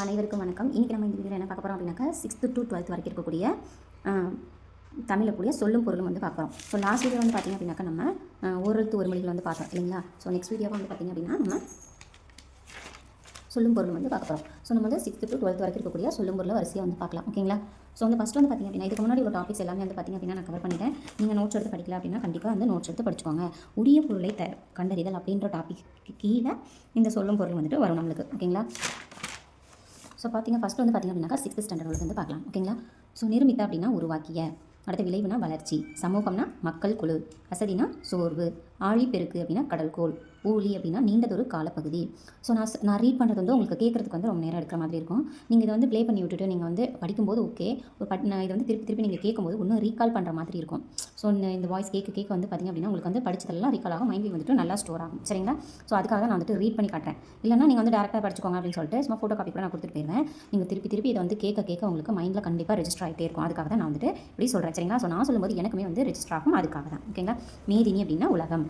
அனைவருக்கும் வணக்கம். இன்றைக்கி நம்ம இந்த வீடியோவில் என்ன பார்க்க போகிறோம் அப்படின்னாக்கா சிக்ஸ்த்து டு டுவெல்த் வரைக்கும் இருக்கக்கூடிய தமிழில் கூடிய சொல்லும் பொருளும் வந்து பார்க்குறோம் ஸோ லாஸ்ட் வீடியோ வந்து பார்த்திங்க அப்படின்னாக்கா நம்ம ஒரு ஓரெழுத்து ஒரு மொழிகள் வந்து பார்த்தோம் இல்லைங்களா? ஸோ நெக்ஸ்ட் வீடியோவை வந்து பார்த்திங்க அப்படின்னா நம்ம சொல்லும் பொருள் வந்து பார்க்க போகிறோம் ஸோ நம்ம வந்து சிக்ஸ்த்து டு டுவெல்த் வரைக்கும் இருக்கக்கூடிய சொல்லும் பொருளை வரிசையாக வந்து பார்க்கலாம் ஓகேங்களா? ஸோ வந்து ஃபஸ்ட்டு வந்து பார்த்திங்க அப்படின்னா இதுக்கு முன்னாடி ஒரு டாபிக்ஸ் எல்லாமே வந்து பார்த்திங்க அப்படின்னா நான் கவர் பண்ணிட்டேன். நீங்கள் நோட்ஸ் எடுத்து படிக்கல அப்படின்னா கண்டிப்பாக வந்து நோட்ஸ் எடுத்து படிச்சுக்கோங்க. உரிய பொருளை த கண்டறிதல் அப்படின்ற டாபிக் கீழே இந்த சொல்லும் பொருள் வந்துட்டு வரும் நம்மளுக்கு ஓகேங்களா? ஸோ பார்த்தீங்க ஃபஸ்ட் வந்து பார்த்திங்க அப்படின்னாக்கா சிக்ஸ்த் ஸ்டாண்டர்ட் வந்து பார்க்கலாம். ஓகேங்களா ஸோ நிருமித்த அப்படின்னா உருவாக்கிய. அடுத்த விளைவுனா வளர்ச்சி. சமூகம்னா மக்கள் குழு. வசதினா சோர்வு. ஆழிப்பெருக்கு அப்படின்னா கடல்கோள். ஊழி அப்படின்னா நீண்டதொரு காலப்பகுதி. ஸோ நான் நான் ரீட் பண்ணுறது வந்து உங்களுக்கு கேட்குறதுக்கு வந்து ரொம்ப நேரம் எடுக்கிற மாதிரி இருக்கும். நீங்கள் இதை வந்து ப்ளே பண்ணி விட்டுட்டு நீங்கள் வந்து படிக்கும்போது ஓகே ஒரு பட் நான் இதை வந்து திருப்பி திருப்பி நீங்கள் கேட்கும்போது இன்னும் ரீகால் பண்ணுற மாதிரி இருக்கும். ஸோ இந்த வாய்ஸ் கேட்க கேட்க வந்து பார்த்திங்க அப்படின்னா உங்களுக்கு வந்து படிச்சதெல்லாம் ரீகால் ஆகும் மைண்டில் வந்துட்டு நல்லா ஸ்டோர் ஆகும். சரிங்களா? ஸோ அதுக்காக தான் நான் வந்துட்டு ரீட் பண்ணி காட்டுறேன். இல்லைனா நீங்கள் வந்து டேரெக்டாக படிச்சுக்கோங்க அப்படின்னு சொல்லிட்டு சும்மா ஃபோட்டோ காப்பி கூட நான் கொடுத்துட்டு போயிருவேன். நீங்கள் திருப்பி திருப்பி இதை வந்து கேட்க கேட்க உங்களுக்கு மைண்டில் கண்டிப்பாக ரெஜிஸ்டர் ஆகிட்டே இருக்கும். அதுக்காக தான் நான் வந்துட்டு இப்படி சொல்கிறேன் சரிங்களா? ஸோ நான் சொல்லும்போது எனக்குமே வந்து ரெஜிஸ்டர் ஆகும். அதுக்காக தான். ஓகேங்களா? மேதினி அப்படின்னா உலகம்.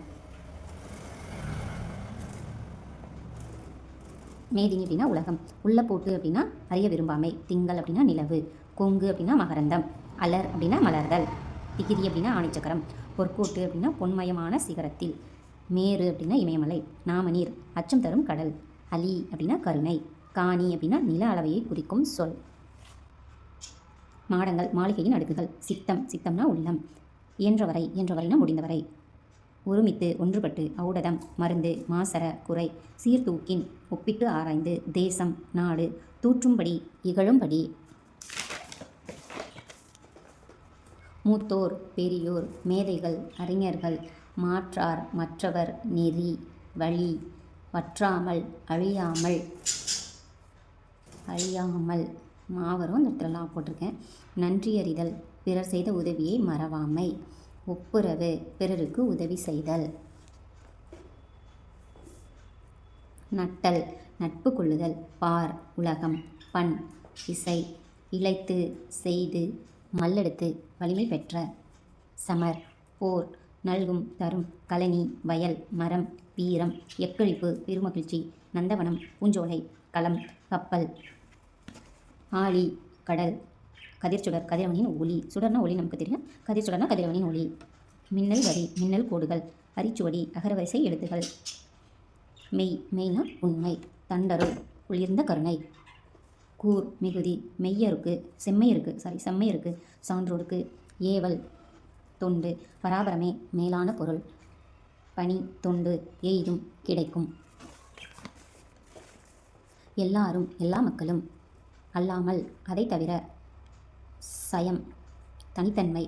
மேதினி அப்படின்னா உலகம். உள்ள போட்டு அப்படின்னா அறிய விரும்பாமை. திங்கள் அப்படின்னா நிலவு. கொங்கு அப்படின்னா மகரந்தம். அலர் அப்படின்னா மலர்தல் திகிரி அப்படின்னா ஆணிச்சக்கரம். பொற்கோட்டு அப்படின்னா பொன்மயமான சிகரத்தில். மேரு அப்படின்னா இமயமலை. நாமநீர். அச்சம் தரும் கடல். அலி அப்படின்னா கருணை. காணி அப்படின்னா நில அளவையை குறிக்கும் சொல். மாடங்கள் மாளிகையின் அடுக்குகள். சித்தம். சித்தம்னா உள்ளம். இயன்றவரை. இயன்றவரைனா முடிந்தவரை. ஒருமித்து ஒன்றுபட்டு ஔடதம் மருந்து மாசர குறை சீர்தூக்கின் ஒப்பிட்டு ஆராய்ந்து தேசம் நாடு தூற்றும்படி இகழும்படி. மூத்தோர் பெரியோர் மேதைகள் அறிஞர்கள் மாற்றார் மற்றவர் நெறி வழி வற்றாமல் அழியாமல். அழியாமல். மாவரும் இந்த இடத்துலலாம் போட்டிருக்கேன். நன்றியறிதல் பிறர் செய்த உதவியை மறவாமை. ஒப்புரவு. பிறருக்கு உதவி செய்தல். நட்டல். நட்பு கொள்ளுதல். பார். உலகம். பண். இசை. இழைத்து. செய்து. மல்லெடுத்து. வலிமை பெற்ற. சமர். போர். நல்கும். தரும். கழனி. வயல். மரம். வீரம். எக்களிப்பு பெருமகிழ்ச்சி. நந்தவனம். பூஞ்சோலை. களம். கப்பல். ஆழி. கடல். கதிர்ச்சுடர் கதிரவனின் ஒளி. சுடர்னா ஒளி நமக்கு தெரியும். கதிர்ச்சுடர்னா கதிரவனின் ஒளி. மின்னல் வரி மின்னல் கோடுகள். அரிச்சுவடி அகரவரிசை எழுத்துகள். மெய் மெய்னா உண்மை. தண்டருள் குளிர்ந்த கருணை. கூர் மிகுதி மெய்யருக்கு செம்மையருக்கு சாரி செம்மையருக்கு. சான்றோருக்கு ஏவல் தொண்டு. பராபரமே மேலான பொருள். பனி தொண்டு எய்தும் கிடைக்கும். எல்லாரும் எல்லா மக்களும். அல்லாமல் அதை தவிர சயம். தனித்தன்மை.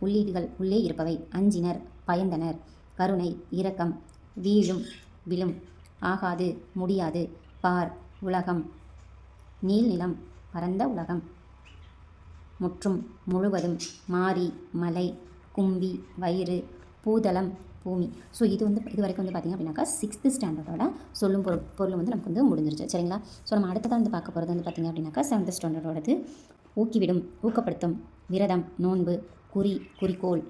உள்ளீடுகள் உள்ளே இருப்பவை. அஞ்சினர் பயந்தனர். கருணை இரக்கம். வீழும் விழும். ஆகாது முடியாது. பார் உலகம். நீள்நிலம் பரந்த உலகம். முற்றும் முழுவதும். மாறி மலை. கும்பி வயிறு. பூதளம் பூமி. ஸோ இது வந்து இது வரைக்கும் வந்து பார்த்திங்க அப்படின்னாக்கா சிக்ஸ்த்து ஸ்டாண்டர்டோட சொல்லும் பொருள் பொருள் வந்து நமக்கு வந்து முடிஞ்சிருச்சு. சரிங்களா? ஸோ நம்ம அடுத்ததாக வந்து பார்க்க போகிறது வந்து பார்த்திங்க அப்படின்னாக்கா செவன்த் ஸ்டாண்டர்டோடது ஊக்கிவிடும். ஊக்கப்படுத்தும். விரதம் நோன்பு குறி குறிக்கோள்.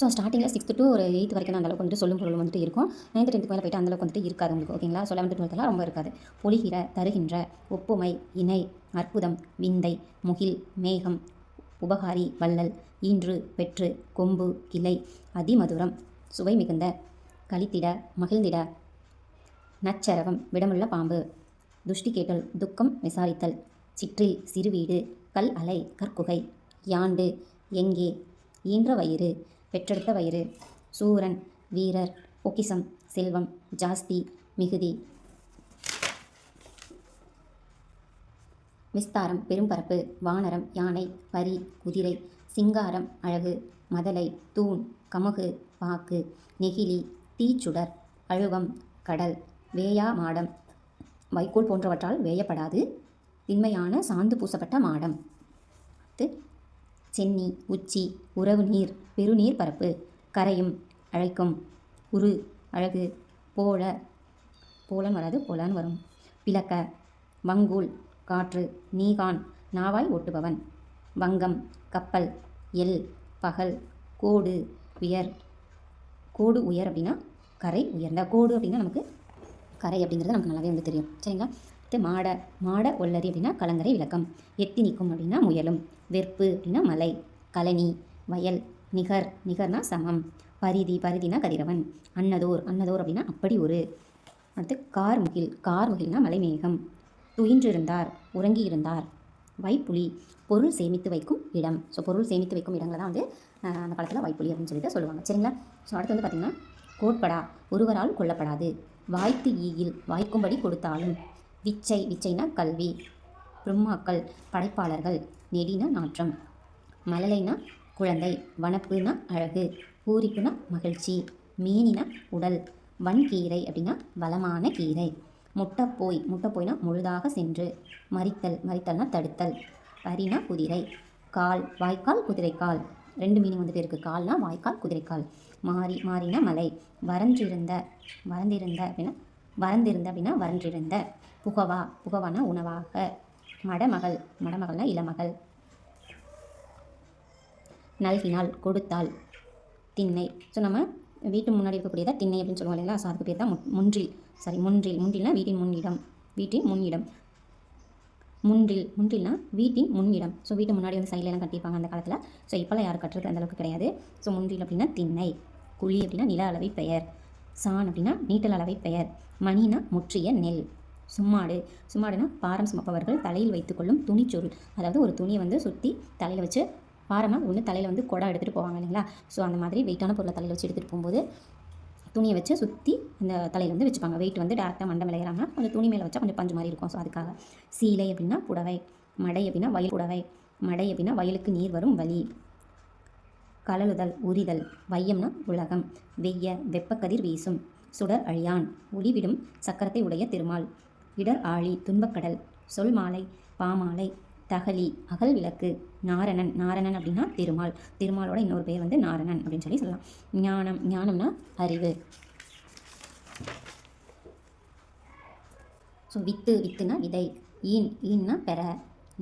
ஸோ ஸ்டார்டிங்கில் சிக்ஸ்த்து டு ஒரு எயித் வரைக்கும் தான் அந்தளவுக்கு வந்துட்டு சொல்லும் பொருள் வந்துட்டு இருக்கும். நைன்த்து டென்த்துக்கு மேலே போயிட்டு அந்தளவுக்கு வந்துட்டு இருக்காது உங்களுக்கு ஓகேங்களா ஸோ லெவன்த்து டுவெல்த்தெல்லாம் ரொம்ப இருக்காது. பொழிகிற தருகின்ற ஒப்புமை இணை அற்புதம் விந்தை முகில் மேகம் உபகாரி வள்ளல் ஈன்று பெற்று கொம்பு கிளை அதிமதுரம் சுவை மிகுந்த கழித்திட மகிழ்ந்திட நச்சரகம் விடமுள்ள பாம்பு துஷ்டி கேட்டல் துக்கம் விசாரித்தல். சிற்றில் சிறுவீடு கல் அலை கற்குகை. யாண்டு எங்கே? ஈன்ற வயிறு பெற்றெடுத்த வயிறு. சூரன் வீரர் பொக்கிசம் செல்வம் ஜாஸ்தி மிகுதி. விஸ்தாரம் பெரும்பரப்பு வானரம் யானை பரி குதிரை சிங்காரம் அழகு மதலை தூண் கமுகு பாக்கு நெகிழி தீச்சுடர் அழுவம் கடல் வேயா மாடம். வைக்கோல் போன்றவற்றால் வேயப்படாது. திண்மையான சாந்து பூசப்பட்ட மாடம். பத்து சென்னி உச்சி உறவு நீர் பெருநீர் பரப்பு கரையும் அழைக்கும் உரு அழகு போல போலன் வராது போலான்னு வரும். பிளக்க வங்கூல் காற்று நீகான் நாவாய் ஓட்டுபவன். வங்கம் கப்பல் எல் பகல் கோடு உயர். கோடு உயர் அப்படின்னா கரை உயர்ந்த கோடு அப்படின்னா நமக்கு கரை அப்படிங்கிறது நமக்கு நல்லாவே வந்து தெரியும். சரிங்களா? அடுத்து மாட மாட ஒல்லரி அப்படின்னா கலங்கரை விளக்கம். எத்தினிக்கும் அப்படின்னா முயலும். வெற்பு அப்படின்னா மலை. கழனி வயல் நிகர். நிகர்னா சமம். பரிதி பரிதினா கதிரவன். அன்னதோர் அன்னதோர் அப்படின்னா அப்படி ஒரு. அடுத்து கார்முகில் கார்முகில்னா மலைமேகம். துயின்றிருந்தார் உறங்கியிருந்தார். வைப்புலி பொருள் சேமித்து வைக்கும் இடம். ஸோ பொருள் சேமித்து வைக்கும் இடங்களை தான் வந்து அந்த காலத்தில் வைப்புலி அப்படின்னு சொல்லிட்டு சொல்லுவாங்க. சரிங்களா? ஸோ அடுத்து வந்து பார்த்திங்கன்னா கோட்படா. ஒருவரால் கொல்லப்படாது. வாய்த்து ஈயில். வாய்க்கும்படி கொடுத்தாலும். விச்சை விச்சைனா கல்வி. பிரம்மாக்கள் படைப்பாளர்கள் நெடினா நாற்றம். மலலைனா குழந்தை வனப்புனா அழகு பூரிப்புனா மகிழ்ச்சி மீனினா உடல் வன்கீரை அப்படின்னா வளமான கீரை. முட்டைப்போய் முட்டைப்போய்னா முழுதாக சென்று மறித்தல் மறித்தல்னா தடுத்தல். பரினா குதிரை கால் வாய்க்கால் குதிரைக்கால். ரெண்டு மீனிங் வந்துட்டு இருக்குது கால்னா வாய்க்கால் குதிரைக்கால். மாறி மாறினா மலை. வறண்டிருந்த வறந்திருந்த அப்படின்னா வறந்திருந்த அப்படின்னா வறண்டிருந்த புகவா புகவானா உணவாக. மடமகள் மடமகள்னா இளமகள். நல்கினால் கொடுத்தால் திண்ணை. ஸோ நம்ம வீட்டு முன்னாடி இருக்கக்கூடியதா திண்ணை அப்படின்னு சொல்லுவோம் இல்லைங்களா? ஸோ அதுக்கு பேர் தான் முன்றில். சாரி முன்றில். முன்றில்னா வீட்டின் முன்னிடம். வீட்டின் முன்னிடம். முன்றில் முன்றில்னா வீட்டின் முன்னிடம். ஸோ வீட்டு முன்னாடி வந்து சைடில் எல்லாம் கட்டியிருப்பாங்க அந்த காலத்தில். ஸோ இப்போல்லாம் யாரும் கட்டுறது அந்த அளவுக்கு கிடையாது. ஸோ முன்றில் அப்படின்னா திண்ணை. குழி அப்படின்னா நில அளவை பெயர். சான் அப்படின்னா நீட்டல் அளவை பெயர். மணினா முற்றிய நெல். சும்மாடு. சும்மாடுனா பாரம் சுமப்பவர்கள் தலையில் வைத்துக்கொள்ளும் துணிச்சொருள் அதாவது ஒரு துணியை வந்து சுற்றி தலையில் வச்சு பாரமாக ஒன்று தலையில் வந்து குடம் எடுத்துகிட்டு போவாங்க இல்லைங்களா? ஸோ அந்த மாதிரி வெயிட்டான பொருளை தலையில் வச்சு எடுத்துகிட்டு போகும்போது துணியை வச்சு சுற்றி அந்த தலையில் வந்து வச்சுப்பாங்க. வெயிட் வந்து டேரெக்டாக மண்டை மேலே கொஞ்சம் துணி மேலே வச்சா கொஞ்சம் பஞ்சு மாதிரி இருக்கும். ஸோ அதுக்காக. சீலை அப்படின்னா புடவை. மடை அப்படின்னா வயல் புடவை. மடை அப்படின்னா வயலுக்கு நீர் வரும் வழி கலலுதல் உரிதல் வையம்னா உலகம். வெய்ய வெப்பக்கதிர் வீசும். சுடர் அழியான். ஒளிவிடும் சக்கரத்தை உடைய திருமால். இடர் ஆழி துன்பக்கடல். சொல் மாலை பாமாலை. தகலி அகல் விளக்கு. நாரணன் நாரணன் அப்படின்னா திருமால். திருமாலோட இன்னொரு பேர் வந்து நாரணன் அப்படின்னு சொல்லி சொல்லலாம். ஞானம் ஞானம்னா அறிவு. ஸோ வித்து வித்துனா விதை. ஈன் ஈன்னா பெற.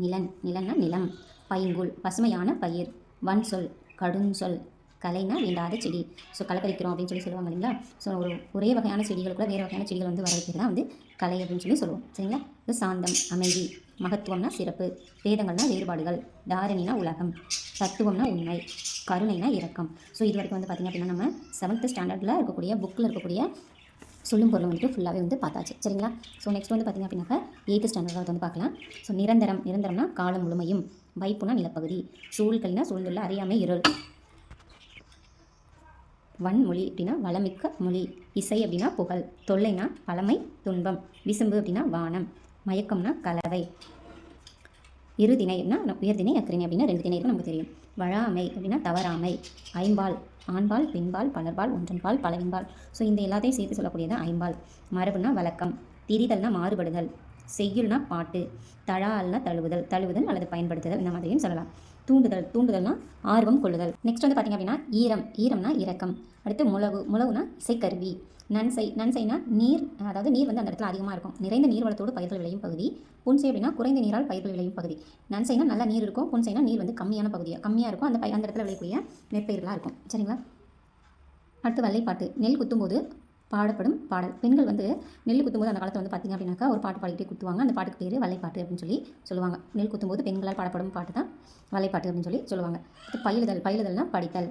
நிலன் நிலன்னா நிலம். பைங்குல் பசுமையான பயிர். வன் சொல் கடுஞ்சொல் கலைனா வேண்டாத செடி. ஸோ கலக்கரிக்கிறோம் அப்படின்னு சொல்லி சொல்லுவாங்க இல்லைங்களா? ஸோ ஒரு ஒரே வகையான செடிகள் கூட வேறு வகையான செடிகள் வந்து வர வைக்கிறது தான் வந்து கலை அப்படின்னு சொல்லி சொல்லுவோம். சரிங்களா? இது சாந்தம் அமைதி மகத்துவம்னா சிறப்பு. வேதங்கள்னா வேறுபாடுகள் தாரணினா உலகம் தத்துவம்னா உண்மை கருணைனா இரக்கம். ஸோ இது வரைக்கும் வந்து பார்த்திங்க அப்படின்னா நம்ம செவன்த் ஸ்டாண்டர்டில் இருக்கக்கூடிய புக்கில் இருக்கக்கூடிய சொல்லும் பொருள் வந்துட்டு ஃபுல்லாகவே வந்து பார்த்தாச்சு. சரிங்களா? ஸோ நெக்ஸ்ட் வந்து பார்த்திங்க அப்படின்னாக்கா எயித்து ஸ்டாண்டர்டில் வந்து பார்க்கலாம். ஸோ நிரந்தரம் நிரந்தரம்னா காலம் முழுமையும். வைப்புனா நிலப்பகுதி. சூழ்கள்னா சூழ்ந்துள்ள அறியாமை இருள். வன்மொழி அப்படின்னா வளமிக்க மொழி. இசை அப்படின்னா புகழ். தொல்லைனா பழமை துன்பம். விசும்பு அப்படின்னா வானம். மயக்கம்னா கலவை. இருதிணைனா உயர்திணை அக்கறிணை அப்படின்னா ரெண்டு திணை இருக்கும் நமக்கு தெரியும். வழாமை அப்படின்னா தவறாமை. ஐம்பால். ஆண்பால் பெண்பால் பலர்பால் ஒன்றன்பால் பலவின்பால் ஸோ இந்த எல்லாத்தையும் சேர்த்து சொல்லக்கூடியது ஐம்பால். மரபுனா வழக்கம். திரிதல்னா மாறுபடுதல். செய்யுள்னா பாட்டு தழால்னா தழுவுதல் தழுவுதல் அல்லது பயன்படுத்துதல் இந்த மாதிரியும் சொல்லலாம். தூண்டுதல் தூண்டுதல்னா ஆர்வம் கொள்ளுதல். நெக்ஸ்ட் வந்து பார்த்திங்க அப்படின்னா ஈரம் ஈரம்னா இரக்கம். அடுத்து முளவு முழவுனா இசைக்கருவி. நன்சை நன்சைனா நீர் அதாவது நீர் வந்து அந்த இடத்துல அதிகமாக இருக்கும். நிறைந்த நீர் வளத்தோடு பயிர்கள் விளையும் பகுதி. புன்சை அப்படின்னா குறைந்த நீரால் பயிர்கள் விளையும் பகுதி. நன்சைனா நல்லா நீர் இருக்கும். புன்சைனா நீர் வந்து கம்மியான பகுதியாக கம்மியாக இருக்கும். அந்த பை அந்த இடத்துல விளையக்கூடிய நெற்பயிர்களாக இருக்கும். சரிங்களா? அடுத்து வெள்ளைப்பாட்டு நெல் குத்தும்போது பாடப்படும் பாடல். பெண்கள் வந்து நெல் குத்தும்போது அந்த காலத்தில் வந்து பார்த்திங்க அப்படின்னாக்கா ஒரு பாட்டு பாடிக்கிட்டே குத்துவாங்க. அந்த பாட்டுக்கு பேர் வள்ளைப்பாட்டு அப்படின்னு சொல்லி சொல்லுவாங்க. நெல் குத்தும்போது பெண்களால் பாடப்படும் பாட்டு தான் வள்ளைப்பாட்டு அப்படின்னு சொல்லி சொல்லுவாங்க. அடுத்து பயிலுதல் பயிலுதல்னா படித்தல்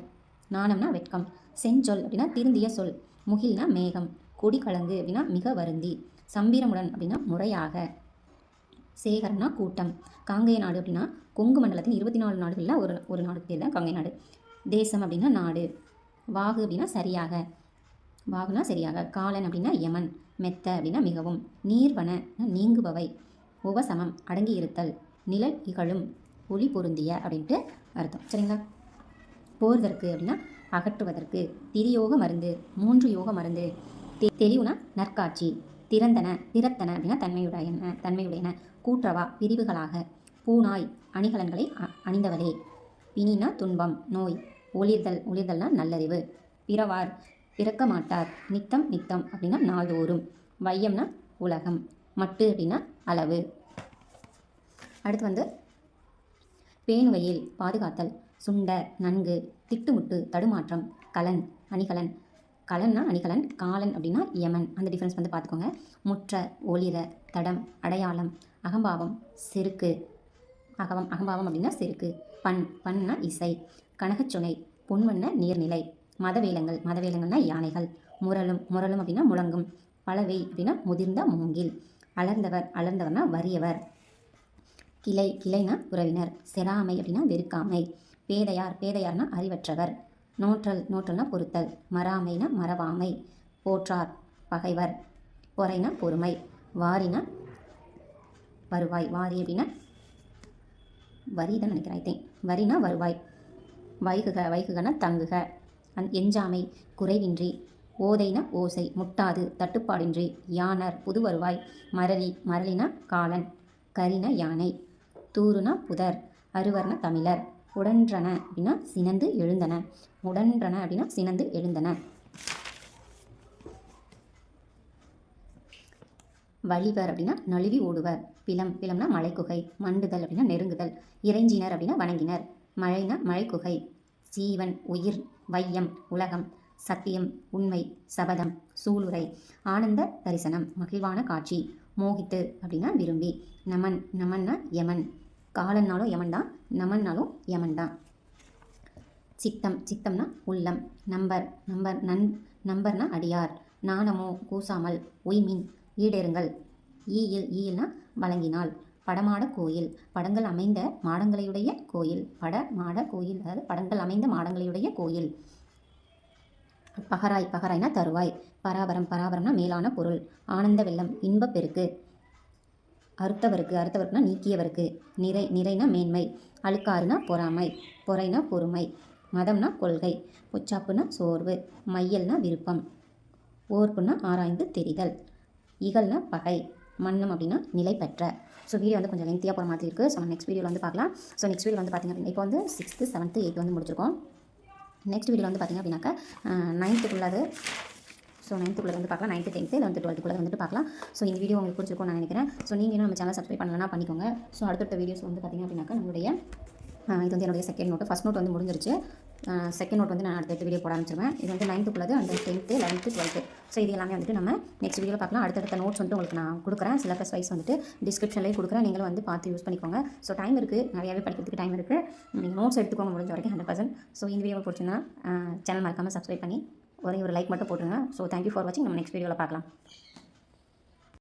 நாணம்னா வெட்கம் செஞ்சொல் அப்படின்னா திருந்திய சொல் முகில்னா மேகம் கொடிக்கலங்கு அப்படின்னா மிக வருந்தி சம்பீரமுடன் அப்படின்னா முறையாக சேகரம்னா கூட்டம் காங்கேய நாடு அப்படின்னா கொங்கு மண்டலத்தின் இருபத்தி நாலு நாடுகளில் ஒரு ஒரு நாடு பேர் தான் காங்கேய நாடு. தேசம் அப்படின்னா நாடு வாகு அப்படின்னா சரியாக வாகுனா சரியாக காலன் அப்படின்னா யமன் மெத்த அப்படின்னா மிகவும் நீர்வன நீங்குபவை உபசமம் அடங்கி இருத்தல் நிழல் இகழும் ஒளி பொருந்திய அப்படின்ட்டு அர்த்தம். சரிங்களா? போர்தற்கு அப்படின்னா அகற்றுவதற்கு திரியோக மருந்து மூன்று யோக மருந்து தெ தெளிவுனா நற்காட்சி திறந்தன திறத்தன அப்படின்னா தன்மையுடையன தன்மையுடையன கூற்றவா பிரிவுகளாக பூநாய் அணிகலன்களை அ- அணிந்தவளே பிணினா துன்பம் நோய் ஒளிர்தல் ஒளிர்தல்னா நல்லறிவு பிறவார் பிறக்க மாட்டார். நித்தம் நித்தம் அப்படின்னா நாள்தோறும். வையம்னா உலகம். மட்டு அப்படின்னா அளவு. அடுத்து வந்து பேணுவையில் பாதுகாத்தல் சுண்ட நன்கு திட்டுமுட்டு தடுமாற்றம் கலன் அணிகலன். கலன்னா அணிகலன் காலன் அப்படின்னா யமன். அந்த டிஃப்ரென்ஸ் வந்து பார்த்துக்கோங்க. முற்ற ஒளிர தடம் அடையாளம் அகம்பாவம் செருக்கு. அகவம் அகம்பாவம் அப்படின்னா செருக்கு. பண் பண்ணா இசை. கனகச்சுனை பொன்வண்ண நீர்நிலை. மதவேலங்கள் மதவேலங்கள்னா யானைகள். முரலும் முரலும் அப்படின்னா முழங்கும். பலவை அப்படின்னா முதிர்ந்த மூங்கில். அலர்ந்தவர் அலர்ந்தவர்னா வறியவர். கிளை கிளைனா உறவினர். செராமை அப்படின்னா வெறுக்காமை. பேதையார் பேதையார்னா அறிவற்றவர். நோற்றல் நோற்றல்னா பொறுத்தல் மறாமைனா மறவாமை. போற்றார் பகைவர். பொறைனா பொறுமை. வாரினா வருவாய். வாரி அப்படின்னா வரி தான் நினைக்கிறேன் ஐ திங்க் வரினா வருவாய். வைகுக வைகுகனா தங்குக. அந் எஞ்சாமை குறைவின்றி. ஓதைனா ஓசை முட்டாது தட்டுப்பாடின்றி. யானர் புது வருவாய் மரளி மரளினா காலன் கரின யானை. தூருனா புதர் அருவர்ண தமிழர். உடன்றன அப்படின்னா சினந்து எழுந்தன. உடன்றன அப்படின்னா சினந்து எழுந்தன. வழிவர் அப்படின்னா நழுவி ஓடுவர். பிலம் பிலம்னா மலைக்குகை. மண்டுதல் அப்படின்னா நெருங்குதல். இறைஞ்சினர் அப்படின்னா வணங்கினர். மழைனா மழைக்குகை. சீவன் உயிர் வையம் உலகம் சத்தியம் உண்மை சபதம் சூளுரை ஆனந்த தரிசனம் மகிழ்வான காட்சி மோகித்து அப்படின்னா விரும்பி. நமன் நமன்னா யமன். காலன்னாலும் யமன் தான் நமன்னாலும் யமன் தான். சித்தம் சித்தம்னா உள்ளம் நம்பர் நம்பர் நன் நம்பர்னா அடியார். நாணமோ கூசாமல் உய்மின் ஈடேறுங்கள். ஈயில் ஈயில்னா வழங்கினாள் படமாட கோயில். படங்கள் அமைந்த மாடங்களையுடைய கோயில். பட மாட கோயில். அதாவது படங்கள் அமைந்த மாடங்களையுடைய கோயில். பகராய் பகராய்னா தருவாய். பராபரம் பராபரம்னா மேலான பொருள். ஆனந்த வெள்ளம் இன்பப்பெருக்கு அறுத்தவருக்கு அறுத்தவருக்குனா நீக்கியவருக்கு. நிறை நிறைனா மேன்மை. அழுக்காறுனா பொறாமை. பொறைனா பொறுமை. மதம்னா கொள்கை. பொச்சாப்புனா சோர்வு. மையல்னா விருப்பம். ஓர்ப்புனா ஆராய்ந்து தெரிதல். இகல்னா பகை. மன்னம் அப்படின்னா நிலை பெற்ற. ஸோ வீடியோ வந்து கொஞ்சம் லென்த்தியாக போகிற மாதிரி இருக்குது ஸோ நம்ம நெக்ஸ்ட் வீடியோவில் வந்து பார்க்கலாம். ஸோ நெக்ஸ்ட் வீடியோ வந்து பார்த்திங்க அப்படின்னா இப்போ வந்து சிக்ஸ்த்து செவன்த்து எயித்து வந்து முடிச்சிருக்கோம். நெக்ஸ்ட் வீடியோ வந்து பார்த்திங்க அப்படின்னாக்கா நைன்த்துக்குள்ளது ஸோ நைன்த்துக்குள்ளே வந்து பார்க்கலாம். நைன்த்து டென்த்து லெவன்த்து டுவெல்த்துக்குள்ளே வந்துட்டு பார்க்கலாம். ஸோ இந்த வீடியோ உங்களுக்கு பிடிச்சிருக்கும் நான் நினைக்கிறேன். ஸோ நீங்கள் இன்னும் நம்ம சேனல் சப்ஸ்கிரைப் பண்ணலன்னா பண்ணிக்கோங்க. ஸோ அடுத்தடுத்த வீடியோஸ் வந்து பார்த்திங்க அப்படின்னாக்கா நம்மளுடைய இது வந்து என்னுடைய செகண்ட் நோட்டு ஃபஸ்ட் நோட் வந்து முடிஞ்சிருச்சு. செகண்ட் நோட் வந்து நான் அடுத்த வீடியோ போட ஆரம்பிச்சிருவேன். இது வந்து நைன்த்துக்குள்ளது அந்த டென்த்து லெவன்த்து டுவெல்த்து ஸோ இது எல்லாமே வந்துட்டு நம்ம நெக்ஸ்ட் வீடியோ பார்க்கலாம். அடுத்தடுத்த நோட்ஸ் வந்துட்டு உங்களுக்கு நான் கொடுக்குறேன். சிலபஸ் வைஸ் வந்துட்டு டிஸ்கிரிப்ஷன்லேயே கொடுக்குறேன். நீங்களும் வந்து பார்த்து யூஸ் பண்ணிக்கோங்க. ஸோ டைம் இருக்குது நிறையாவே படிக்கிறதுக்கு டைம் இருக்குது நீங்கள் நோட்ஸ் எடுத்துக்கோங்க முடிஞ்ச வரைக்கும் ஹண்ட்ரட் பர்சன்ட் ஸோ இந்த வீடியோ பிடிச்சிங்கன்னா சேனல் மறக்காமல் சப்ஸ்கிரைப் பண்ணி ஒரே ஒரு லைக் மட்டும் போட்டுருங்க. ஸோ தேங்க்யூ ஃபார் வாட்சிங் நம்ம நெக்ஸ்ட் வீடியோவில் பார்க்கலாம்.